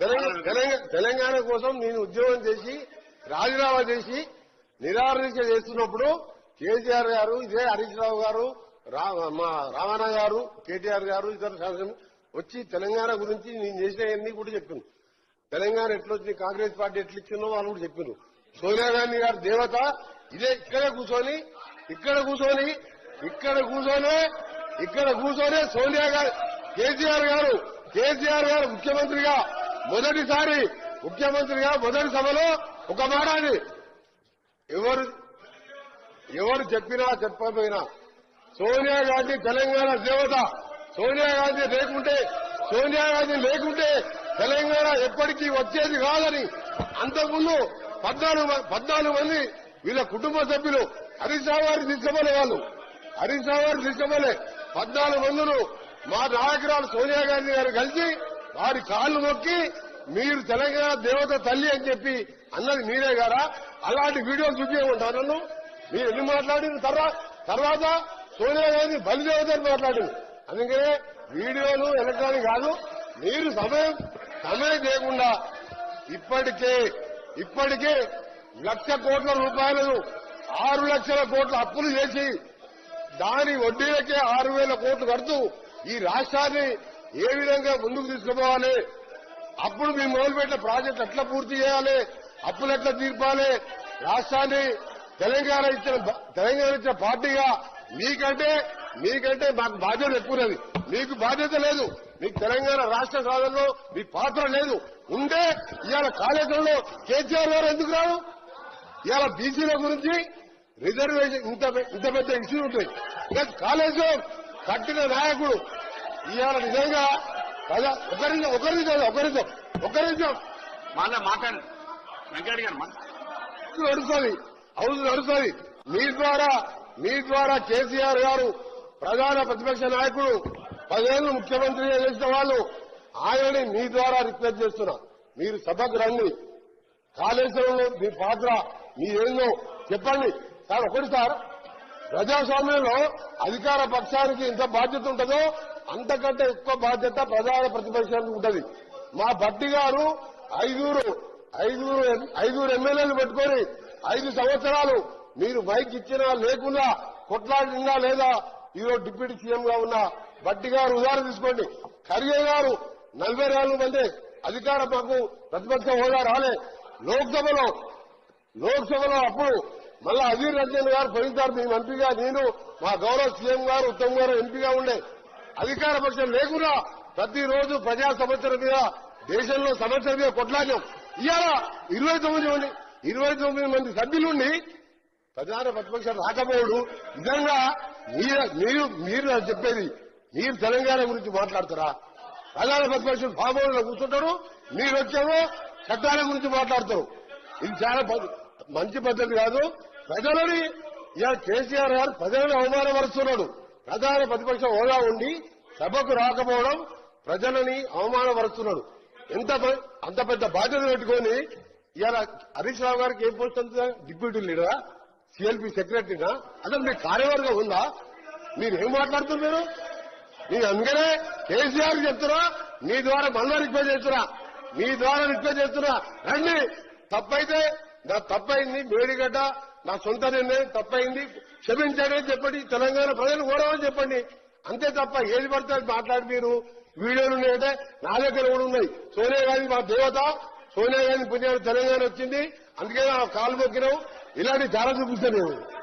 తెలంగాణ తెలంగాణ- తెలంగాణ కోసం నేను ఉద్యోగం చేసి రాజీనామా చేసి నిరాదీక్ష చేస్తున్నప్పుడు కేసీఆర్ గారు ఇదే హరీష్ రావు గారు మా రామన్న గారు కేటీఆర్ గారు ఇతర శాసనం వచ్చి తెలంగాణ గురించి నేను చేసినవన్నీ కూడా చెప్పింది తెలంగాణ ఎట్లొచ్చింది కాంగ్రెస్ పార్టీ ఎట్లా ఇచ్చిందో వాళ్ళు కూడా చెప్పారు సోనియా గాంధీ గారు దేవత ఇదే ఇక్కడే కూర్చొని ఇక్కడ కూర్చొని ఇక్కడ కూర్చొనే ఇక్కడ కూర్చొనే సోనియా గారు కేసీఆర్ గారు కేసీఆర్ గారు ముఖ్యమంత్రిగా మొదటిసారి ముఖ్యమంత్రిగా మొదటి సభలో ఒక మాడాది ఎవరు ఎవరు చెప్పినా చెప్పకపోయినా. సోనియా గాంధీ తెలంగాణ దేవత. సోనియా గాంధీ లేకుంటే సోనియా గాంధీ లేకుంటే తెలంగాణ ఎప్పటికీ వచ్చేది కాదని అంతకుముందు పద్నాలుగు పద్నాలుగు మంది వీళ్ళ కుటుంబ సభ్యులు హరీష్ రావు గారిని తీసుకోలే వాళ్ళు. హరీష్ రావు గారిని తీసుకోలే పద్నాలుగు మందులు మా నాయకురాలు సోనియా గాంధీ గారు కలిసి వారి కాళ్ళు నొక్కి మీరు తెలంగాణ దేవత తల్లి అని చెప్పి అన్నది మీరే గారా అలాంటి వీడియోలు చూపించమంటా నన్ను? మీరు ఎన్ని మాట్లాడిన తర్వాత తర్వాత సోనియా గాంధీ బలిదేవత అని మాట్లాడింది అందుకనే వీడియోలు ఎలక్ట్రానిక్ కాదు మీరు సమయం సమయం చేయకుండా ఇప్పటికే ఇప్పటికే లక్ష కోట్ల రూపాయలను ఆరు లక్షల కోట్ల అప్పులు చేసి దాని వడ్డీలకే ఆరు వేల కోట్లు కడుతూ ఈ రాష్ట్రాన్ని ఏ విధంగా ముందుకు తీసుకుపోవాలి? అప్పుడు మేము మొదలుపెట్టిన ప్రాజెక్ట్ ఎట్లా పూర్తి చేయాలి? అప్పులు ఎట్లా తీర్పాలి? రాష్ట్రాన్ని తెలంగాణ ఇచ్చిన తెలంగాణ ఇచ్చిన పార్టీగా మీకంటే మీకంటే మాకు బాధ్యత ఎక్కువది మీకు బాధ్యత లేదు. మీకు తెలంగాణ రాష్ట్ర సాధనలో మీ పాత్ర లేదు. ఉంటే ఇవాళ కాళేశ్వరంలో కేసీఆర్ గారు ఎందుకు రావు ఇవాళ బీసీల గురించి రిజర్వేషన్ ఇంత ఇంత పెద్ద ఇష్యూ ఉంటుంది. ఇక కాళేశ్వరం కట్టిన నాయకుడు ఇవాళ నిజంగా ప్రజా ఒక నిమిషం ఒక నిమిషం ఒక నిమిషం ఒక నిమిషం మళ్ళా మాట్లాడండి వెంకయ్య గారు నడుస్తుంది హౌస్ నడుస్తుంది. మీ ద్వారా మీ ద్వారా కేసీఆర్ గారు ప్రధాన ప్రతిపక్ష నాయకుడు పదేళ్ళు ముఖ్యమంత్రిగా చేసిన వాళ్ళు ఆయనని మీ ద్వారా రిక్వెస్ట్ చేస్తున్నా. మీరు సభకు రండి. కాళేశ్వరంలో మీ పాత్ర మీ ఏందో చెప్పండి. సార్ ఒకటి సార్ ప్రజాస్వామ్యంలో అధికార పక్షానికి ఎంత బాధ్యత ఉంటుందో అంతకంటే ఎక్కువ బాధ్యత ప్రజా ప్రతిపక్షానికి ఉంటుంది. మా భట్టి గారు ఐదుగురు ఐదుగురు ఐదుగురు ఎమ్మెల్యేలు పెట్టుకొని ఐదు సంవత్సరాలు మీరు మైక్ ఇచ్చినా లేకున్నా కొట్లాడినా లేదా ఈరోజు డిప్యూటీ సీఎం గా ఉన్న భట్టి గారు ఉదాహరణ తీసుకోండి. ఖర్గే గారు నలభై నాలుగు మంది అధికార మాకు ప్రతిపక్ష హోదా రాలే. లోక్సభలో లోక్సభలో అప్పుడు మళ్ళా అజీర్ రంజన్ గారు భరించారు మేము ఎంపీగా నేను మా గౌరవ సీఎం గారు ఉత్తమ్ గారు ఎంపీగా ఉండే. అధికార పక్షం లేకుండా ప్రతిరోజు ప్రజా సమస్యల మీద దేశంలో సమస్యల మీద కొట్లాడాం ఇవాళ ఇరవై తొమ్మిది మంది ఇరవై తొమ్మిది మంది సభ్యులుండి ప్రధాన ప్రతిపక్షం రాకపోవడు నిజంగా మీరు మీరు మీరు నాకు చెప్పేది మీరు తెలంగాణ గురించి మాట్లాడతారా? ప్రధాన ప్రతిపక్షం ఫామ్ హౌస్లో కూర్చుంటారు మీరు వచ్చామో చట్టాల గురించి మాట్లాడతారు. ఇది చాలా మంచి పద్ధతి కాదు. ప్రజలని ఇలా కేసీఆర్ గారు ప్రజలను అవమానపరుస్తున్నాడు. ప్రధాన ప్రతిపక్ష హోదా ఉండి సభకు రాకపోవడం ప్రజలని అవమానపరుస్తున్నాడు. ఎంత అంత పెద్ద బాధ్యత పెట్టుకొని ఇలా హరీష్ రావు గారికి ఏం పోస్ట్ అంత డిప్యూటీ లీడరా? సిఎల్పి సెక్రటరీనా? అసలు మీ కార్యవర్గం ఉందా? మీరు ఏం మాట్లాడుతున్నారు? నేను అందుకనే కేసీఆర్ చెప్తున్నా మీ ద్వారా మళ్ళా రిక్వెస్ట్ చేస్తున్నా మీ ద్వారా రిక్వెస్ట్ చేస్తున్నా. రండి. తప్పైతే నా తప్పైంది మేడిగడ్డ నా సొంత నిర్ణయం తప్పైంది. క్షమించండి చెప్పండి తెలంగాణ ప్రజలు కోరమని చెప్పండి. అంతే తప్ప ఏది పడితే మాట్లాడి మీరు. వీడియోలు ఉన్నాయంటే నా దగ్గర కూడా ఉన్నాయి. సోనియా గాంధీ మా దేవత సోనియా గాంధీ పుణ్యాలు తెలంగాణ వచ్చింది. అందుకే నా కాలు మొక్కినాం ఇలాంటి చాలా చూపిస్తాను నేను.